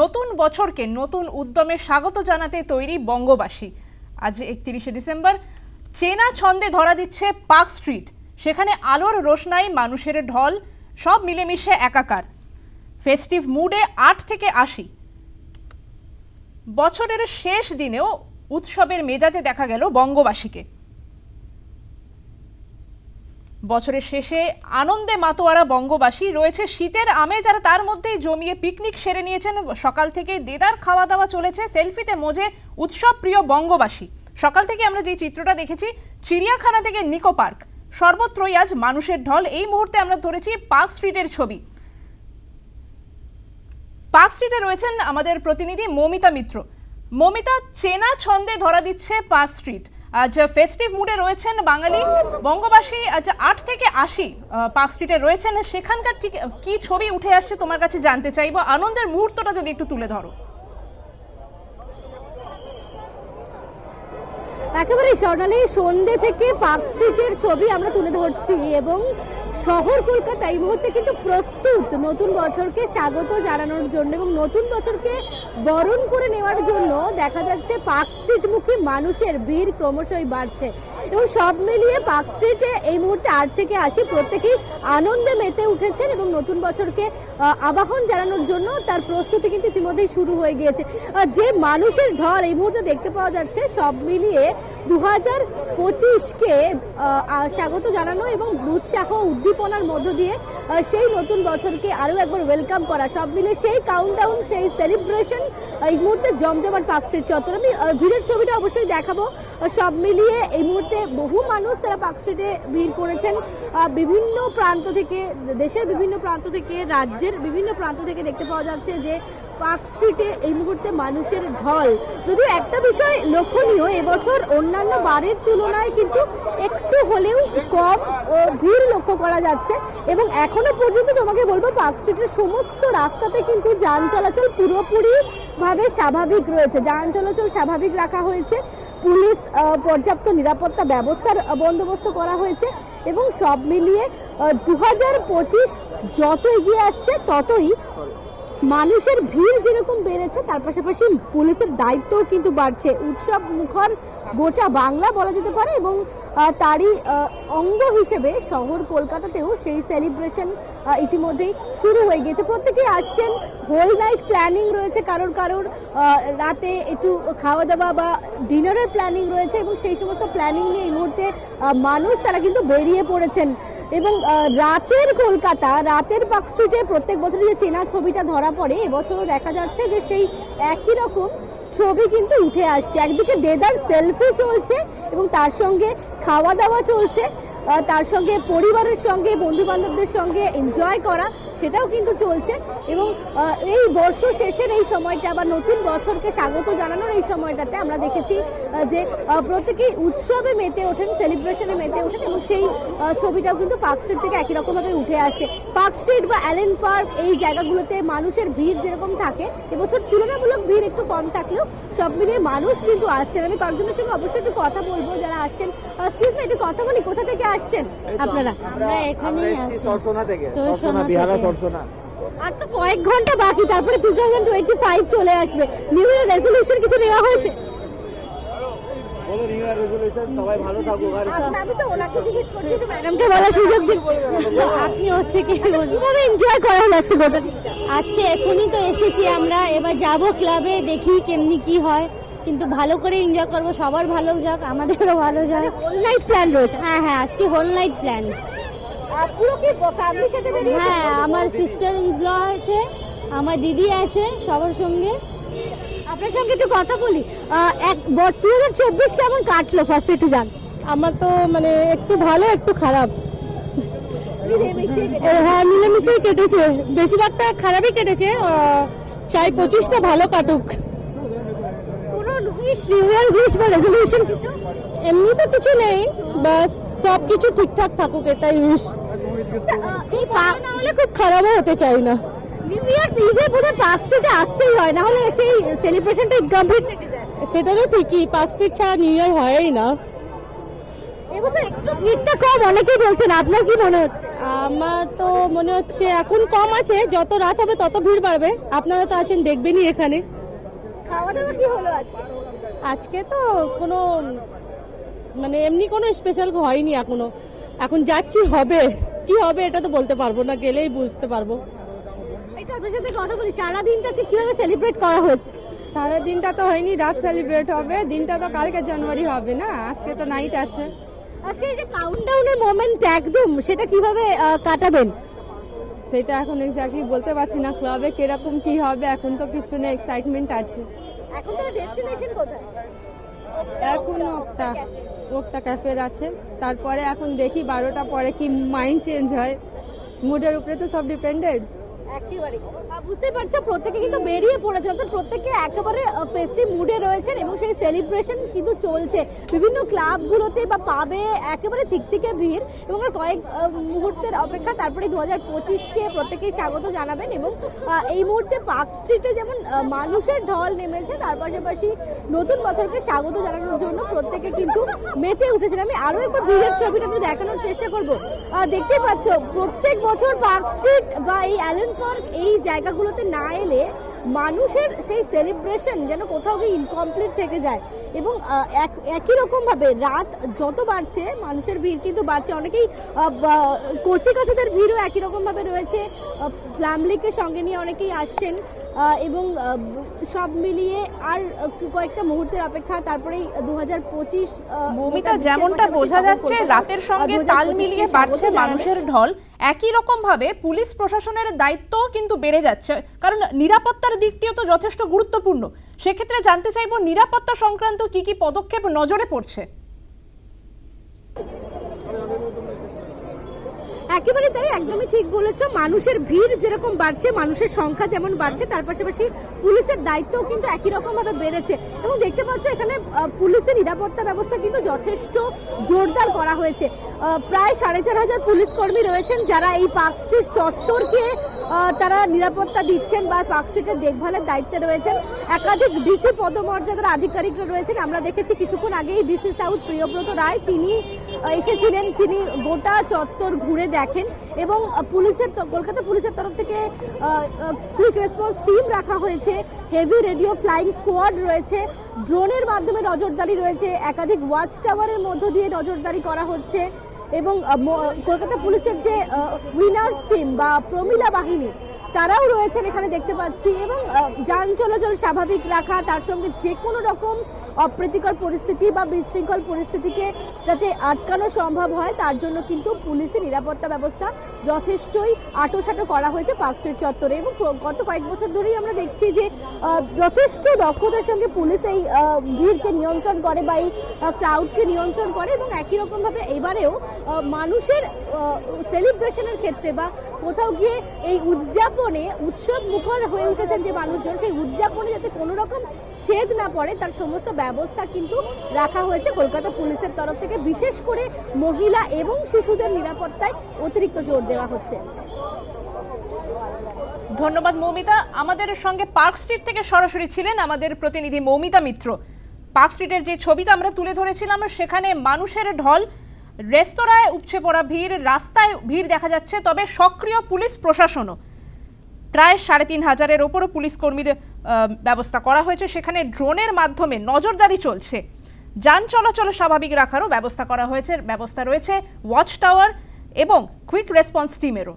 নতুন বছরকে নতুন উদ্যমে স্বাগত জানাতে তৈরি বঙ্গবাসী। আজ একত্রিশে ডিসেম্বর, চেনা ছন্দে ধরা দিচ্ছে পার্ক স্ট্রিট। সেখানে আলোর রোশনাই, মানুষের ঢল, সব মিলেমিশে একাকার। ফেস্টিভ মুডে আট থেকে আশি। বছরের শেষ দিনেও উৎসবের মেজাজে দেখা গেল বঙ্গবাসীকে। বছরের শেষে আনন্দে মাতোয়ারা বঙ্গবাসী রয়েছে শীতের আমেজ আর তার মধ্যেই জমিয়ে পিকনিক সেরে নিয়েছেন। সকাল থেকে দেদার খাওয়া দাওয়া চলেছে সেলফিতে মজে উৎসব প্রিয় বঙ্গবাসী। সকাল থেকে আমরা যে চিত্রটা দেখেছি, চিড়িয়াখানা থেকে নিকো পার্ক। সর্বত্রই আজ মানুষের ঢল, এই মুহূর্তে আমরা ধরেছি পার্ক স্ট্রিটের ছবি। পার্ক স্ট্রিটে রয়েছেন আমাদের প্রতিনিধি মমিতা মিত্র। মমিতা, চেনা ছন্দে ধরা দিচ্ছে পার্ক স্ট্রিট। আজ ফেস্টিভ মুডে রয়েছেন বাঙালি। বঙ্গবাসী আজ আট থেকে আশি পার্ক স্ট্রিটে রয়েছেন। সেখানকার ঠিক কি ছবি উঠে আসছে তোমার কাছে জানতে চাইব? আনন্দের মুহূর্তটা যদি একটু তুলে ধরো। একেবারে স্বর্ণালী সন্ধ্যে থেকে পার্ক স্ট্রিটের ছবি আমরা তুলে ধরছি এবং শহর কলকাতা এই মুহূর্তে কিন্তু প্রস্তুত নতুন বছরকে স্বাগত জানানোর জন্য এবং নতুন বছরকে বরণ করে নেওয়ার জন্য দেখা যাচ্ছে পার্ক স্ট্রিটমুখী মানুষের ভিড় ক্রমশই বাড়ছে। এবং সব মিলিয়ে পার্ক স্ট্রিটে এই মুহূর্তে আট থেকে আসি প্রত্যেকেই আনন্দে মেতে উঠেছেন এবং নতুন বছরকে আবাহন জানানোর জন্য তার প্রস্তুতি কিন্তু ইতিমধ্যেই শুরু হয়ে গিয়েছে। যে মানুষের ঢল এই মুহূর্তে দেখতে পাওয়া যাচ্ছে, সব মিলিয়ে দু হাজার পঁচিশকে স্বাগত জানানো এবং উৎসাহ উদ্দীপনার মধ্য দিয়ে সেই নতুন বছরকে আরও একবার ওয়েলকাম করা। সব মিলিয়ে সেই কাউন্টডাউন সেই সেলিব্রেশন এই মুহূর্তে জমজমাট পার্ক স্ট্রিট চত্বর। আমি ভিড়ের ছবিটা অবশ্যই দেখাবো। সব মিলিয়ে এই মুহূর্তে বহু মানুষ তারা পার্ক স্ট্রিটে ভিড় করেছেন। বিভিন্ন প্রান্ত থেকে, দেশের বিভিন্ন প্রান্ত থেকে, রাজ্যের বিভিন্ন প্রান্ত থেকে দেখতে পাওয়া যাচ্ছে যে পার্ক স্ট্রিটে এই মুহূর্তে মানুষের ঢল। যদিও একটা বিষয় লক্ষণীয়, এবছর অন্যান্য বারের তুলনায় কিন্তু একটু হলেও কম ভিড় লক্ষ্য করা যাচ্ছে। এবং এখনও পর্যন্ত তোমাকে বলব, পার্ক স্ট্রিটের সমস্ত রাস্তাতে কিন্তু যান চলাচল পুরোপুরি ভাবে স্বাভাবিক রয়েছে। যান চলাচল স্বাভাবিক রাখা হয়েছে। পুলিশ পর্যাপ্ত নিরাপত্তা ব্যবস্থার বন্দোবস্ত করা হয়েছে এবং সব মিলিয়ে দু পঁচিশ যত এগিয়ে আসছে ততই মানুষের ভিড় যেরকম বেড়েছে, তার পাশাপাশি পুলিশের দায়িত্বও কিন্তু বাড়ছে। উৎসব মুখর গোটা বাংলা বলা যেতে পারে এবং তারই অঙ্গ হিসেবে শহর কলকাতাতেও সেই সেলিব্রেশন ইতিমধ্যেই শুরু হয়ে গিয়েছে। প্রত্যেকেই আসছেন। হোল নাইট প্ল্যানিং রয়েছে কারোর কারোর। রাতে একটু খাওয়া দাওয়া বা ডিনারের প্ল্যানিং রয়েছে এবং সেই সমস্ত প্ল্যানিং নিয়ে এই মুহূর্তে মানুষ তারা কিন্তু বেরিয়ে পড়েছেন। এবং রাতের কলকাতা, রাতের পার্ক প্রত্যেক বছর যে চেনা ছবিটা ধরা পড়ে, এবছরও দেখা যাচ্ছে যে সেই একই রকম ছবি কিন্তু উঠে আসছে। একদিকে দেদার সেলফি চলছে এবং তার সঙ্গে খাওয়া দাওয়া চলছে। তার সঙ্গে পরিবারের সঙ্গে বন্ধু বান্ধবদের সঙ্গে এনজয় করা। সেটাও কিন্তু চলছে। এবং এই বর্ষ শেষের এই সময়টা বা নতুন বছরকে স্বাগত জানানোর এই সময়টাতে আমরা দেখেছি যে প্রত্যেকেই উৎসবে মেতে ওঠেন সেলিব্রেশনে মেতে ওঠেন এবং সেই ছবিটাও কিন্তু পার্ক স্ট্রিট থেকে একই রকমভাবে উঠে আসে। পার্ক স্ট্রিট বা অ্যালেন পার্ক এই জায়গাগুলোতে মানুষের ভিড় যেরকম থাকে এবছর তুলনামূলক ভিড় একটু কম থাকলেও সব মিলিয়ে মানুষ কিন্তু আসছেন। আমি কয়েকজনের সঙ্গে অবশ্যই একটু কথা বলব যারা আসছেন। প্লিজ একটু কথা বলি কোথা থেকে আসছেন আপনারা? আমরা এখানেই আছি। সরসোনা থেকে। সরসোনা বিহারা সরসোনা আর তো কয়েক ঘণ্টা বাকি তারপরে টু থাউজেন্ড টোয়েন্টি ফাইভ চলে আসবে। নিউ ইয়ার রেজলিউশন কিছু নেওয়া হয়েছে? বলো নিউ ইয়ার রেজলিউশন সবাই ভালো থাকুক আর আমি- আমি তো ওনাকে জিজ্ঞেস করছি একটু ম্যাডামকে বলার সুযোগ দিন। আপনি ওর থেকে কীভাবে এনজয় করা হচ্ছে গোটা আজকে এখনই তো এসেছি আমরা এবার যাব ক্লাবে দেখি কেমনি কি হয়। কিন্তু ভালো করে এনজয় করব সবার ভালো যাক আমাদেরও ভালো যাক। হোল নাইট প্ল্যান রয়েছে? হ্যাঁ হ্যাঁ আজকে হোল নাইট প্ল্যান হ্যাঁ আমার সিস্টার ইন ল আছে আমার দিদি আছে সবার সঙ্গে। আপনার সঙ্গে একটু কথা বলি। এক দু হাজার চব্বিশ কেমন কাটলো? ফার্স্ট একটু জান। আমার তো মানে একটু ভালো একটু খারাপ। হ্যাঁ মিলেমিশেই কেটেছে। বেশিরভাগটা খারাপই কেটেছে। চাই পঁচিশটা ভালো কাটুক। এমনি তো কিছু? নেই। বাস সব কিছু ঠিকঠাক থাকুক এটাই উইশ না হলে খুব খারাপও হতে চাই না। নিউ ইয়ার্স ইভে বোধহয় পাঁচ স্ট্রিটে আসতেই হয় না হলে সেই সেলিব্রেশনটা ইনকমপ্লিট থেকে যায়। সেটা তো ঠিকই পার্ক স্ট্রিট ছাড়া নিউ ইয়ার হয়ই না। এবছর একটু ভিড়টা কম অনেকেই বলছেন আপনার কি মনে হচ্ছে? আমার তো মনে হচ্ছে এখন কম আছে যত রাত হবে তত ভিড় বাড়বে। আপনারা তো আছেন দেখবেনই এখানে। খাওয়া দাওয়া কি হলো আজকে? আজকে তো কোনো মানে এমনি কোনো স্পেশাল হয়নি এখনও। এখন যাচ্ছি হবে। কি হবে এটা তো বলতে পারব না গেলেই বুঝতে পারব। একটু আপনার সাথে কথা বলি সারা দিনটাকে কীভাবে সেলিব্রেট করা হয়েছে? সারা দিনটা তো হয়নি রাত সেলিব্রেট হবে দিনটা তো কালকে জানুয়ারি হবে না আজকে তো নাইট আছে। আর সেই যে কাউন্টডাউনের মোমেন্ট একদম সেটা কীভাবে কাটাবেন? সেটা এখন এক্স্যাক্টলি বলতে পারছি না ক্লাবে কীরকম কি হবে এখন তো কিছু নেই এক্সাইটমেন্ট আছে। এখন তার ডেস্টিনেশন কোথায়? এখন ওকটা রোগটা ক্যাফের আছে। তারপরে এখন দেখি বারোটা পরে কি মাইন্ড চেঞ্জ হয়। মুডের উপরে তো সব ডিপেন্ডেড আহ, পারছ প্রত্যেকে কিন্তু বেরিয়ে পড়েছে। অর্থাৎ প্রত্যেকে একেবারে ফেস্টিভ মুডে রয়েছেন এবং সেই সেলিব্রেশন কিন্তু চলছে। বিভিন্ন ক্লাবগুলোতে বা পাবে একেবারে থিকথিকে ভিড় এবং কয়েক মুহূর্তের অপেক্ষা। তারপরে দু হাজার পঁচিশকে প্রত্যেকেই স্বাগত জানাবেন এবং এই মুহূর্তে পার্ক স্ট্রিটে যেমন মানুষের ঢল নেমেছে তার পাশাপাশি নতুন বছরকে স্বাগত জানানোর জন্য প্রত্যেকে কিন্তু মেতে উঠেছেন। আমি আরও একবার ভিড়ের ছবিটা দেখানোর চেষ্টা করব। দেখতে পাচ্ছ প্রত্যেক বছর পার্ক স্ট্রিট বা এই অ্যালেন পার্ক এই জায়গাগুলোতে না এলে মানুষের সেই সেলিব্রেশন যেন কোথাও গিয়ে ইনকমপ্লিট থেকে যায়। এবং এক- একই রকমভাবে রাত যত বাড়ছে, মানুষের ভিড় কিন্তু বাড়ছে। অনেকেই কচি কাছাদের ভিড়ও একই রকমভাবে রয়েছে। ফ্যামিলিকে সঙ্গে নিয়ে অনেকেই আসছেন। এবং সব মিলিয়ে আর কয়েকটা মুহূর্তের অপেক্ষা তারপরেই দু হাজার পঁচিশ মৌমিতা যেমনটা বোঝা যাচ্ছে রাতের সঙ্গে তাল মিলিয়ে বাড়ছে মানুষের ঢল। একই রকম ভাবে পুলিশ প্রশাসনের দায়িত্বও কিন্তু বেড়ে যাচ্ছে। কারণ নিরাপত্তার দিকটিও তো যথেষ্ট গুরুত্বপূর্ণ। সেক্ষেত্রে জানতে চাইব নিরাপত্তা সংক্রান্ত কি কি পদক্ষেপ নজরে পড়ছে? একেবারে তাই, একদমই ঠিক বলেছ। মানুষের ভিড় যেরকম বাড়ছে, মানুষের সংখ্যা যেমন বাড়ছে, তার পাশাপাশি পুলিশের দায়িত্বও কিন্তু একই রকম ভাবে বেড়েছে। এবং দেখতে পাচ্ছ এখানে পুলিশের নিরাপত্তা ব্যবস্থা কিন্তু যথেষ্ট জোরদার করা হয়েছে। প্রায় সাড়ে চার হাজার পুলিশ কর্মী রয়েছেন যারা এই পার্ক স্ট্রিট চত্বরকে তারা নিরাপত্তা দিচ্ছেন বা পার্ক স্ট্রিটের দেখভালের দায়িত্বে রয়েছেন। একাধিক ডিসি পদমর্যাদার আধিকারিকরা রয়েছেন। আমরা দেখেছি কিছুক্ষণ আগেই ডিসি সাউথ প্রিয়ব্রত রায়, তিনি এসেছিলেন তিনি গোটা চত্বর ঘুরে দেখেন এবং পুলিশের কলকাতা পুলিশের তরফ থেকে কুইক রেসপন্স টিম রাখা হয়েছে। হেভি রেডিও ফ্লাইং স্কোয়াড রয়েছে। ড্রোনের মাধ্যমে নজরদারি রয়েছে। একাধিক ওয়াচ টাওয়ারের মধ্য দিয়ে নজরদারি করা হচ্ছে। এবং কলকাতা পুলিশের যে উইনার্স টিম বা প্রমিলা বাহিনী, তারাও রয়েছেন এখানে দেখতে পাচ্ছি। এবং যান চলাচল স্বাভাবিক রাখা, তার সঙ্গে যে কোনো রকম অপ্রীতিকর পরিস্থিতি বা বিশৃঙ্খল পরিস্থিতিকে যাতে আটকানো সম্ভব হয়, তার জন্য কিন্তু পুলিশের নিরাপত্তা ব্যবস্থা যথেষ্টই আটোসাটো করা হয়েছে পার্ক স্ট্রিট চত্বরে। এবং গত কয়েক বছর ধরেই আমরা দেখছি যে যথেষ্ট দক্ষতার সঙ্গে পুলিশ এই ভিড়কে নিয়ন্ত্রণ করে বা এই ক্রাউডকে নিয়ন্ত্রণ করে এবং একই রকমভাবে এবারেও মানুষের সেলিব্রেশনের ক্ষেত্রে বা কোথাও গিয়ে এই উদযাপনে উৎসব মুখর হয়ে উঠেছেন যে মানুষজন, সেই উদযাপনে যাতে কোনো রকম ছেদ না পড়ে, তার সমস্ত ব্যবস্থা কিন্তু রাখা হয়েছে কলকাতা পুলিশের তরফ থেকে, বিশেষ করে মহিলা এবং শিশুদের নিরাপত্তায় অতিরিক্ত জোর দেওয়া হচ্ছে। ধন্যবাদ, মৌমিতা। আমাদের সঙ্গে পার্ক স্ট্রিট থেকে সরাসরি ছিলেন আমাদের প্রতিনিধি মৌমিতা মিত্র। পার্ক স্ট্রিটের যে ছবিটা আমরা তুলে ধরেছিলাম, সেখানে মানুষের ঢল, রেস্তোরাঁয় উপচে পড়া ভিড়, রাস্তায় ভিড় দেখা যাচ্ছে, তবে সক্রিয় পুলিশ প্রশাসনও। প্রায় সাড়ে তিন হাজারের ওপরও পুলিশ কর্মীর ব্যবস্থা করা হয়েছে। সেখানে ড্রোনের মাধ্যমে নজরদারি চলছে। যান চলাচল স্বাভাবিক রাখারও ব্যবস্থা করা হয়েছে, ব্যবস্থা রয়েছে। ওয়াচ টাওয়ার এবং কুইক রেসপন্স টিমেরও